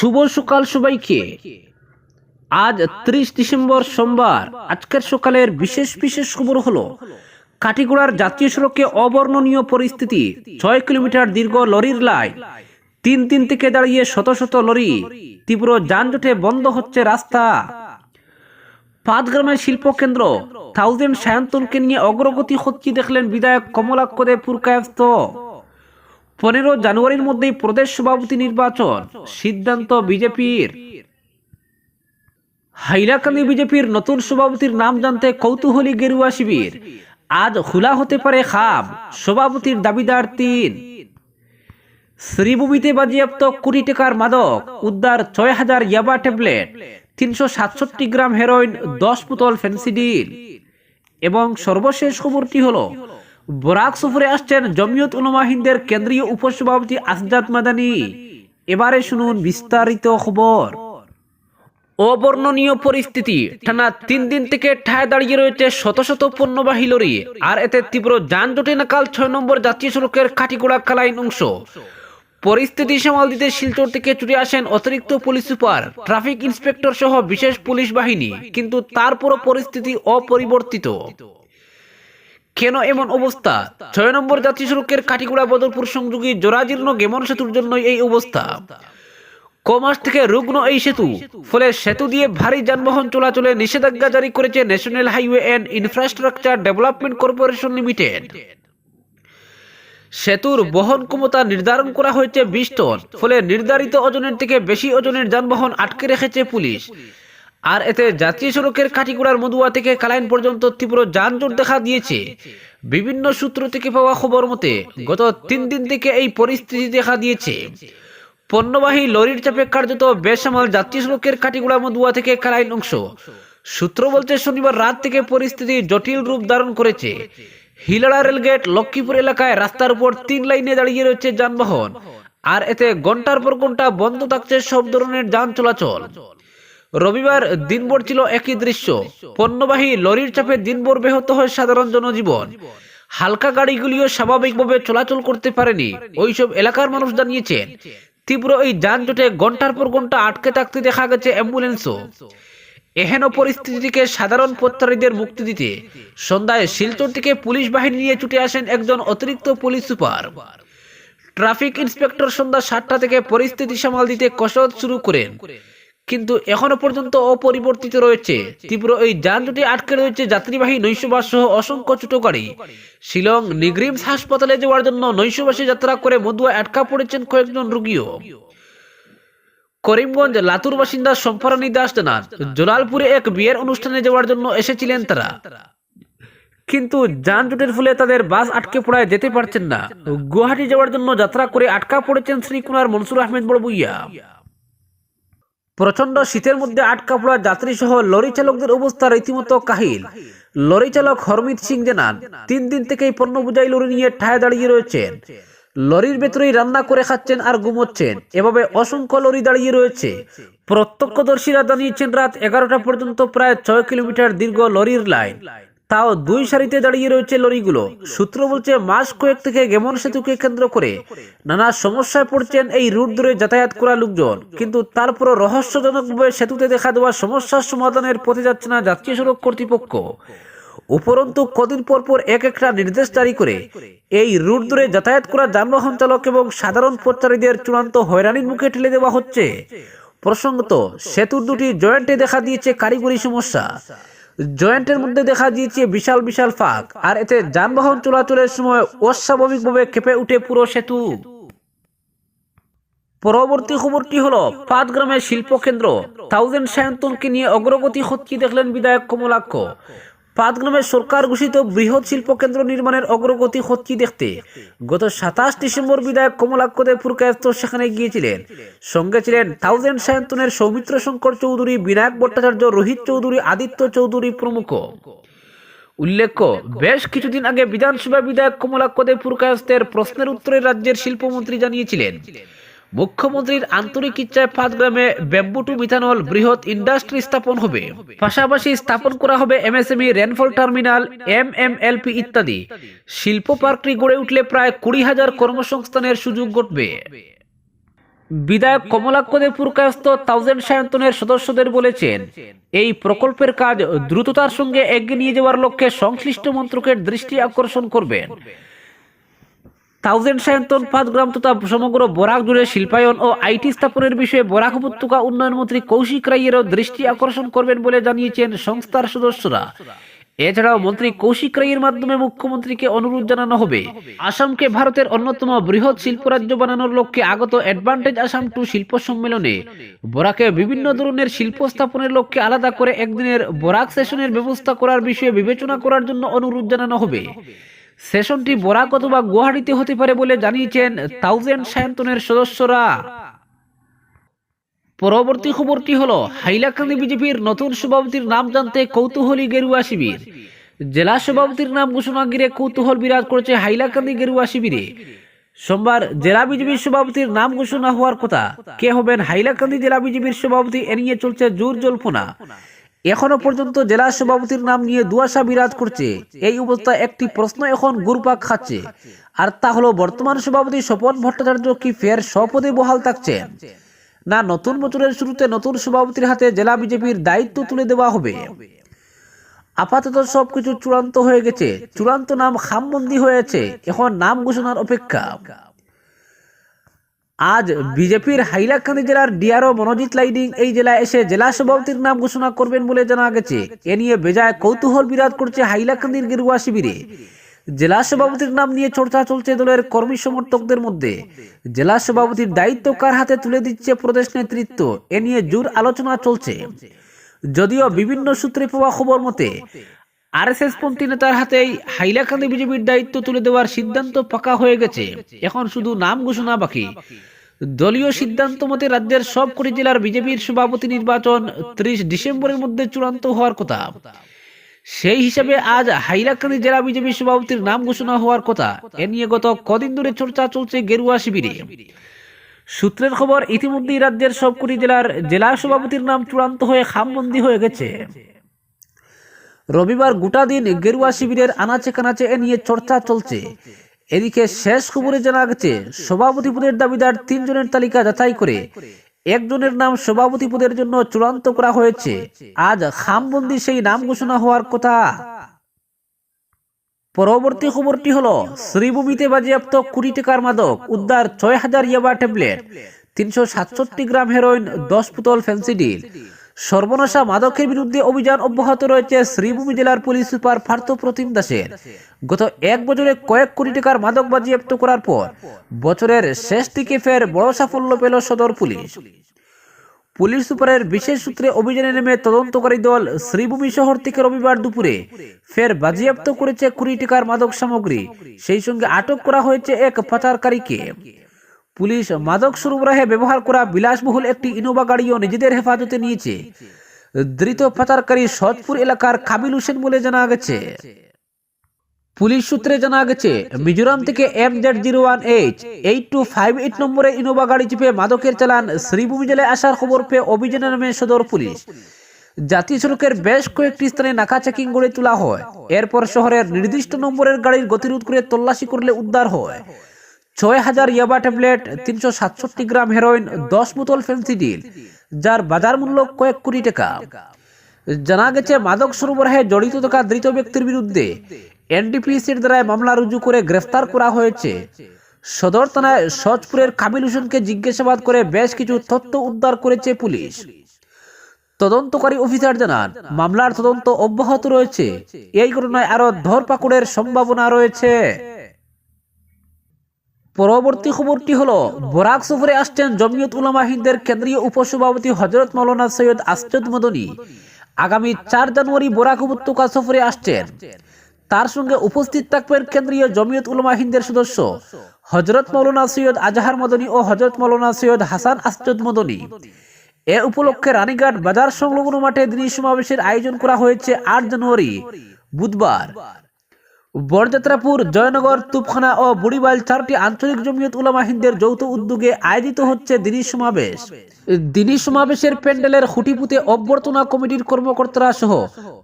শুভ সকাল সবাইকে। আজ ত্রিশ ডিসেম্বর সোমবার। আজকের সকালের বিশেষ বিশেষ খবর হলো, কাটিগোড়ার জাতীয় সড়কে অবর্ণনীয় পরিস্থিতি। ছয় কিলোমিটার দীর্ঘ লরির লাইন তিন দিন থেকে দাঁড়িয়ে শত শত লরি। তীব্র যানজটে বন্ধ হচ্ছে রাস্তা। পাঁচগ্রামের শিল্প কেন্দ্র থাউজেন্ড সায়ন্তনকে নিয়ে অগ্রগতি হচ্ছে দেখলেন বিধায়ক কমলাক্ষ দে পুরকায়স্ত পনেরো জানুয়ারির মধ্যেই প্রদেশ সভাপতি নির্বাচন, সিদ্ধান্ত বিজেপির। হাইলাকান্দি বিজেপির নতুন সভাপতির নাম জানতে কৌতূহলী গেরুয়া শিবির। আজ খোলা হতে পারে খাম, সভাপতির দাবিদার তিন। শ্রীভূমিতে বাজেয়াপ্ত কোটি টাকার মাদক, উদ্ধার ছয় হাজার ইয়াবা ট্যাবলেট, তিনশো সাতষট্টি গ্রাম হেরোইন, দশ বোতল ফেন্সিডিল। এবং সর্বশেষ খবরটি হলো বরাক সফরে আসছেন জমিয়ত উলমা হিন্দের কেন্দ্রীয় উপসভাপতি আসজাদ মাদানি। এবারে শুনুন বিস্তারিত খবর। অবর্ণনীয় পরিস্থিতি। টানা তিন দিন থেকে ঠায় দাঁড়িয়ে রয়েছে শত শত পণ্যবাহী লরি। আর এতে তীব্র যানজটে নাকাল ছয় নম্বর জাতীয় সড়কের কাটিগোড়া কালাইন অংশ। পরিস্থিতি সামাল দিতে শিলচর থেকে ছুটে আসেন অতিরিক্ত পুলিশ সুপার, ট্রাফিক ইন্সপেক্টর সহ বিশেষ পুলিশ বাহিনী। কিন্তু তারপরও পরিস্থিতি অপরিবর্তিত। কেন এমন অবস্থা? ছয় নম্বর জাতীয় সড়কের কাটিগুড়া বদরপুর সংযোগী জরাজীর্ণ গেমন সেতুর জন্য এই অবস্থা। কমাস থেকে রুগ্ন এই সেতু, ফলে সেতু দিয়ে ভারী যানবাহন চলাচলে নিষেধাজ্ঞা জারি করেছে national highway and infrastructure development corporation limited. সেতুর বহন ক্ষমতা নির্ধারণ করা হয়েছে বিশ টন, ফলে নির্ধারিত ওজনের থেকে বেশি ওজনের যানবাহন আটকে রেখেছে পুলিশ। আর এতে জাতীয় সড়কের কাটিগুড়ার মধুয়া থেকে কালাইন পর্যন্ত তীব্র যানজট দেখা দিয়েছে। বিভিন্ন সূত্র থেকে পাওয়া খবর মতে, গত তিন দিন থেকে এই পরিস্থিতি দেখা দিয়েছে। পণ্যবাহী লরির চাপে কার্যত বেসামাল জাতীয় সড়কের কাটিগুড়া মধুয়া থেকে কালাইন অংশ। সূত্র বলছে, শনিবার রাত থেকে পরিস্থিতি জটিল রূপ ধারণ করেছে। হিলাড়া রেলগেট লক্ষ্মীপুর এলাকায় রাস্তার উপর তিন লাইনে দাঁড়িয়ে রয়েছে যানবাহন। আর এতে ঘণ্টার পর ঘণ্টা বন্ধ থাকছে সব ধরনের যান চলাচল। রবিবার দিনভর ছিল একই দৃশ্য। পণ্যবাহী লরির চাপে দিনভর ব্যাহত হয় সাধারণ জনজীবন। হালকা গাড়িগুলিও স্বাভাবিকভাবে চলাচল করতে পারেনি, ওইসব এলাকার মানুষ জানিয়েছেন। তীব্র এই যানজটে ঘণ্টার পর ঘণ্টা আটকে থাকতে দেখা গেছে অ্যাম্বুলেন্সও। এহেন পরিস্থিতি থেকে সাধারণ পথচারীদের মুক্তি দিতে সন্ধ্যায় শিলচর থেকে পুলিশ বাহিনী নিয়ে ছুটে আসেন একজন অতিরিক্ত পুলিশ সুপার। ট্রাফিক ইন্সপেক্টর সন্ধ্যা সাতটা থেকে পরিস্থিতি সামাল দিতে কসরত শুরু করেন। কিন্তু এখনও পর্যন্ত অপরিবর্তিত রয়েছে। তীব্র এই যানজটে আটকে রয়েছে যাত্রীবাহী নৈশবাস সহ অসংখ্য ছোট গাড়ি শিলং নিগ্রিমস হাসপাতালে যাওয়ার জন্য নৈশবাসে যাত্রা করে মধুয়া আটকা পড়েছেন কয়েকজন রোগীও। করিমগঞ্জ লাতুর বাসিন্দা সম্পরানী দাস জানান, জলালপুরে এক বিয়ের অনুষ্ঠানে যাওয়ার জন্য এসেছিলেন তারা। কিন্তু যানজটের ফলে তাদের বাস আটকে পড়ায় যেতে পারছেন না। গুয়াহাটি যাওয়ার জন্য যাত্রা করে আটকা পড়েছেন শ্রীকুনার মনসুর আহমেদ বড়বুইয়া। প্রচণ্ড শীতের মধ্যে আটকা পড়া যাত্রী সহ লরি চালকদের অবস্থা রীতিমতো কাহিল। লরি চালক হরমিত সিং জানান তিন দিন থেকেই পণ্য বোঝাই লরি নিয়ে ঠায় দাঁড়িয়ে রয়েছেন। লরির ভেতরেই রান্না করে খাচ্ছেন আর ঘুমোচ্ছেন। এভাবে অসংখ্য লরি দাঁড়িয়ে রয়েছে। প্রত্যক্ষদর্শীরা জানিয়েছেন, রাত এগারোটা পর্যন্ত প্রায় ছয় কিলোমিটার দীর্ঘ লরির লাইন। তাও দুই সারিতে দাঁড়িয়ে রয়েছে লরিগুলো। সূত্র বলছে, মাস কয়েক থেকে গেমন সেতুকে কেন্দ্র করে নানা সমস্যায় পড়ছেন এই রুট ধরে যাতায়াত করা লোকজন। কিন্তু তারপরও রহস্যজনকভাবে সেতুতে দেখা দেওয়া সমস্যার সমাধানের পথে যাচ্ছে না জাতীয় সড়ক কর্তৃপক্ষ। উপরন্তু কদিন পর পর এক একটা নির্দেশ জারি করে এই রুট ধরে যাতায়াত করা যানবাহন চালক এবং সাধারণ পথচারীদের চূড়ান্ত হয়রানির মুখে ঠেলে দেওয়া হচ্ছে। প্রসঙ্গত, সেতুর দুটি জয়েন্টে দেখা দিয়েছে কারিগরি সমস্যা। জয়েন্টের মধ্যে দেখা দিয়েছে বিশাল বিশাল ফাঁক। আর এতে যানবাহন চলাচলের সময় অস্বাভাবিকভাবে কেঁপে উঠে পুরো সেতু। পরবর্তী খবরটি হলো, পাঁচগ্রামের শিল্প কেন্দ্র থাউজেন্ড সায়ন্তনকে নিয়ে অগ্রগতি হচ্ছে দেখলেন বিধায়ক কমলাক্ষ। পাঁচগ্রামের সরকার ঘোষিত বৃহৎ শিল্প কেন্দ্র নির্মাণের অগ্রগতি হচ্ছে দেখতে। গত সাতাশ ডিসেম্বর বিধায়ক কমলাক্ষ দেব পুরকায়স্ত সেখানে গিয়েছিলেন। সঙ্গে ছিলেন থাউজেন্ড সায়ন্তনের সৌমিত্র শঙ্কর চৌধুরী, বিনায়ক ভট্টাচার্য, রোহিত চৌধুরী, আদিত্য চৌধুরী প্রমুখ। উল্লেখ্য, বেশ কিছুদিন আগে বিধানসভা বিধায়ক কমলাক্ষ দেব পুরকায়স্তের প্রশ্নের উত্তরে রাজ্যের শিল্পমন্ত্রী জানিয়েছিলেন মুখ্যমন্ত্রীর আন্তরিক ইচ্ছায় পাঁচগ্রামে ব্যাম্বুটু মিথানল বৃহৎ ইন্ডাস্ট্রি স্থাপন হবে। পাশাপাশি স্থাপন করা হবে MSME, rainfall terminal M M LP ইত্যাদি। শিল্প পার্কটি গড়ে উঠলে প্রায় কুড়ি হাজার কর্মসংস্থানের সুযোগ ঘটবে। বিধায়ক কমলাক্ষ দেব পুরকায়স্ত থাউজেন্ড সায়ন্তনের সদস্যদের বলেছেন, এই প্রকল্পের কাজ দ্রুততার সঙ্গে এগিয়ে নিয়ে যাওয়ার লক্ষ্যে সংশ্লিষ্ট মন্ত্রকের দৃষ্টি আকর্ষণ করবেন। থাউজেন্ড সায়ন্তন পাঁচ গ্রাম তথা সমগ্র বরাক জুড়ে শিল্পায়ন ও আইটি স্থাপনের বিষয়ে বরাক উপত্যকা উন্নয়ন মন্ত্রী কৌশিক রাইয়েরও দৃষ্টি আকর্ষণ করবেন বলে জানিয়েছেন সংস্থার সদস্যরা। এছাড়াও মন্ত্রী কৌশিক রাইয়ের মাধ্যমে মুখ্যমন্ত্রীকে অনুরোধ জানানো হবে। আসামকে ভারতের অন্যতম বৃহৎ শিল্প রাজ্য বানানোর লক্ষ্যে আগত অ্যাডভান্টেজ আসাম টু শিল্প সম্মেলনে বরাকে বিভিন্ন ধরনের শিল্প স্থাপনের লক্ষ্যে আলাদা করে একদিনের বরাক সেশনের ব্যবস্থা করার বিষয়ে বিবেচনা করার জন্য অনুরোধ জানানো হবে। সেশনটি বরাক অথবা গুয়াহাটিতে হতে পারে বলে জানিয়েছেন থাউজেন্ড সায়ন্তনের সদস্যরা। পরবর্তী খবরটি হলো, হাইলাকান্দি বিজেপির নতুন সভাপতির নাম জানতে কৌতূহলী গেরুয়া শিবির। জেলা সভাপতির নাম ঘোষণা ঘিরে কৌতূহল বিরাজ করেছে হাইলাকান্দি গেরুয়া শিবিরে। সোমবার জেলা বিজেপির সভাপতির নাম ঘোষণা হওয়ার কথা, কে হবেন হাইলাকান্দি জেলা বিজেপির সভাপতি এ নিয়ে চলছে জোর জল্পনা। এখনও পর্যন্ত জেলা সভাপতির নাম নিয়ে দুয়াশা বিরাজ করছে। এই অবস্থায় একটি প্রশ্ন এখন গুরুপাক খাচ্ছে। আর তা হলো, বর্তমান সভাপতি স্বপন ভট্টাচার্য কি ফের স্বপদে বহাল থাকছেন? না, নতুন বছরের শুরুতে নতুন সভাপতির হাতে জেলা বিজেপির দায়িত্ব তুলে দেওয়া হবে। আপাতত সবকিছু চূড়ান্ত হয়ে গেছে। চূড়ান্ত নাম খামবন্দি হয়েছে। এখন নাম ঘোষণার অপেক্ষা। আজ বিজেপির হাইলাকান্দি জেলার ডিআরও মনোজিৎ লাইডিং এই জেলায় এসে জেলা সভাপতির নাম ঘোষণা করবেন বলে জানা গেছে। এ নিয়ে বেজায় কৌতূহল বিরাজ করছে হাইলাকান্দির গেরুয়া শিবিরে। জেলা সভাপতির নাম নিয়ে চর্চা চলছে দলের কর্মী সমর্থকদের মধ্যে। জেলা সভাপতির দায়িত্ব কার হাতে তুলে দিচ্ছে প্রদেশ নেতৃত্ব? এ নিয়ে জোর আলোচনা চলছে। যদিও বিভিন্ন সূত্রে পাওয়া খবর মতে আরএসএস পন্থী নেতার হাতেই হাইলাকান্দি বিজেপির দায়িত্ব তুলে দেওয়ার সিদ্ধান্ত পাকা হয়ে গেছে। এখন শুধু নাম ঘোষণা বাকি। দলীয় সিদ্ধান্ত মতে রাজ্যের সবকটি জেলার বিজেপির সভাপতি নির্বাচন ত্রিশ ডিসেম্বরের মধ্যে চূড়ান্ত হওয়ার কথা। সেই হিসাবে আজ হাইলাকান্দি জেলা বিজেপি সভাপতির নাম ঘোষণা হওয়ার কথা। এ নিয়ে গত কদিন ধরে চর্চা চলছে গেরুয়া শিবিরে। সূত্রের খবর, ইতিমধ্যেই রাজ্যের সবকটি জেলার জেলা সভাপতির নাম চূড়ান্ত হয়ে খামবন্দি হয়ে গেছে। রবিবার গোটা দিন গেরুয়া শিবিরের আনাচে কানাচে এ নিয়ে চর্চা চলছে। এদিকে শেষ খবরে জানা গেছে সভাপতি পদের দাবিদার তিনজনের তালিকা যাচাই করে একজনের নাম সভাপতি পদের জন্য চূড়ান্ত করা হয়েছে। আজ খামবন্দি সেই নাম ঘোষণা হওয়ার কথা। পরবর্তী খবরটি হলো, শ্রীভূমিতে বাজেয়াপ্ত কুড়ি টাকার মাদক উদ্ধার ছয় হাজার ইয়াবা ট্যাবলেট, তিনশো সাতষট্টি গ্রাম হেরোইন, দশ পুতল ফেন্সিডিল সর্বনাশা মাদকের বিরুদ্ধে অভিযান অব্যাহত রয়েছে শ্রীভূমি জেলার পুলিশ সুপার পার্থ প্রতিম দাসের। গত এক বছরে কয়েক কোটি টাকার মাদক বাজেয়াপ্ত করার পর বছরের শেষ দিকে ফের বড় সাফল্য পেল সদর পুলিশ। পুলিশ সুপারের বিশেষ সূত্রে অভিযানে নেমে তদন্তকারী দল শ্রীভূমি শহর থেকে রবিবার দুপুরে ফের বাজেয়াপ্ত করেছে কুড়ি টাকার মাদক সামগ্রী। সেই সঙ্গে আটক করা হয়েছে এক পাচারকারীকে। পুলিশ মাদক সরবরাহে ব্যবহার করা বিলাসবহুল একটি ইনোভা গাড়িও নিজেদের হেফাজতে নিয়েছে। ধৃত পাচারকারী সৎপুর এলাকার কাবিল হোসেন বলে জানা গেছে। পুলিশ সূত্রে জানা গেছে, মিজোরাম থেকে M Z zero one H eight two five eight নম্বরে ইনোভা গাড়ি চেপে মাদকের চালান শ্রীভূমি জেলায় আসার খবর পেয়ে অভিযানে নামে সদর পুলিশ। জাতীয় সড়কের বেশ কয়েকটি স্থানে নাকা চেকিং গড়ে তোলা হয়। এরপর শহরের নির্দিষ্ট নম্বরের গাড়ির গতিরোধ করে তল্লাশি করলে উদ্ধার হয়। ছয় হাজার ইয়াবা ট্যাবলেট, তিনশো সাতষট্টি গ্রাম হেরোইন, দশ বোতল ফেন্সিডিল, যার বাজার মূল্য কয়েক কোটি টাকা। জানা গেছে, মাদক সরবরাহে জড়িত থাকা ধৃত ব্যক্তির বিরুদ্ধে এনডিপিসির দ্বারা মামলা রুজু করে গ্রেফতার করা হয়েছে। সদর থানায় সজপুরের কাবিল হোসেনকে জিজ্ঞাসাবাদ করে বেশ কিছু তথ্য উদ্ধার করেছে পুলিশ। তদন্তকারী অফিসার জানান, মামলার তদন্ত অব্যাহত রয়েছে। এই ঘটনায় আরও ধরপাকড়ের সম্ভাবনা রয়েছে। পরবর্তী খবরটি হলো, বরাক সফরে আসছেন জমিয়ত উলামা হিন্দের কেন্দ্রীয় উপসভাপতি হজরত মৌলানা সৈয়দ আসজদ মদনী। আগামী চার জানুয়ারি বরাক উপত্যকা সফরে আসছেন। তার সঙ্গে উপস্থিত থাকবেন কেন্দ্রীয় জমিয়ত উলামা হিন্দের সদস্য হজরত মৌলানা সৈয়দ আজহার মদনী ও হজরত মৌলানা সৈয়দ হাসান আসজদ মদনী। এ উপলক্ষে রানীঘাট বাজার সংলগ্ন মাঠে দিনী সমাবেশের আয়োজন করা হয়েছে আট জানুয়ারি, বুধবার। বরযাত্রাপুর, জয়নগর, তুপখানা ও বুড়িবাইল চারটি আঞ্চলিক জমিয়ত উলামা হিন্দের যৌথ উদ্যোগে আয়োজিত হচ্ছে দিনী সমাবেশ। দিনী সমাবেশের প্যান্ডেলের খুঁটিপুতে অভ্যর্থনা কমিটির কর্মকর্তারা সহ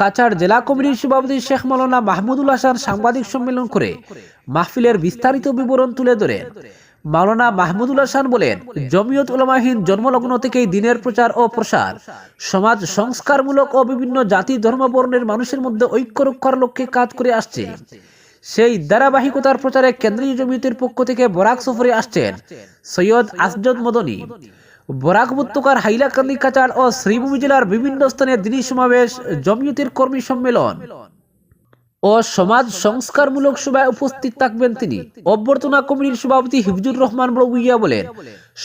কাছাড় জেলা কমিটির সভাপতি শেখ মালানা মাহমুদুল হাসান সাংবাদিক সম্মেলন করে মাহফিলের বিস্তারিত বিবরণ তুলে ধরেন। মাওলানা মাহমুদুল হাসান বলেন, জমিয়ত উলামাহীন জন্মলগ্ন থেকেই দিনের প্রচার ও প্রসার। সমাজ সংস্কারমূলক ও বিভিন্ন জাতি ধর্মবর্ণের মানুষের মধ্যে ঐক্য রক্ষার লক্ষ্যে কাজ করে আসছে। সেই ধারাবাহিকতার প্রচারে কেন্দ্রীয় জমিয়তের পক্ষ থেকে বরাক সফরে আসছেন সৈয়দ আসজদ মদনী। বরাক উপত্যকার হাইলাকান্দি কাচার ও শ্রীভূমি জেলার বিভিন্ন স্থানে দিনী সমাবেশ, জমিয়তের কর্মী সম্মেলন। ও সমাজ সংস্কারমূলক সভায় উপস্থিত থাকবেন তিনি। অভ্যর্থনা কমিটির সভাপতি হিফজুর রহমান বড়ুইয়া বলেন,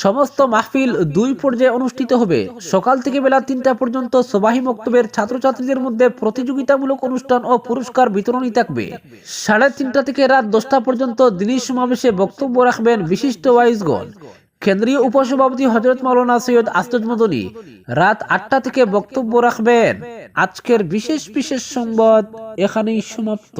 সমস্ত মাহফিল দুই পর্যায়ে অনুষ্ঠিত হবে। সকাল থেকে বেলা তিনটা পর্যন্ত সবাহি মক্তবের ছাত্রছাত্রীদের মধ্যে প্রতিযোগিতামূলক অনুষ্ঠান ও পুরস্কার বিতরণী থাকবে। সাড়ে তিনটা থেকে রাত দশটা পর্যন্ত দিনী সমাবেশে বক্তব্য রাখবেন বিশিষ্ট ওয়াইজগণ। কেন্দ্রীয় উপসভাপতি হজরত মাওলানা সৈয়দ আস্তদ মদনী রাত আটটা থেকে বক্তব্য রাখবেন। আজকের বিশেষ বিশেষ সংবাদ এখানেই সমাপ্ত।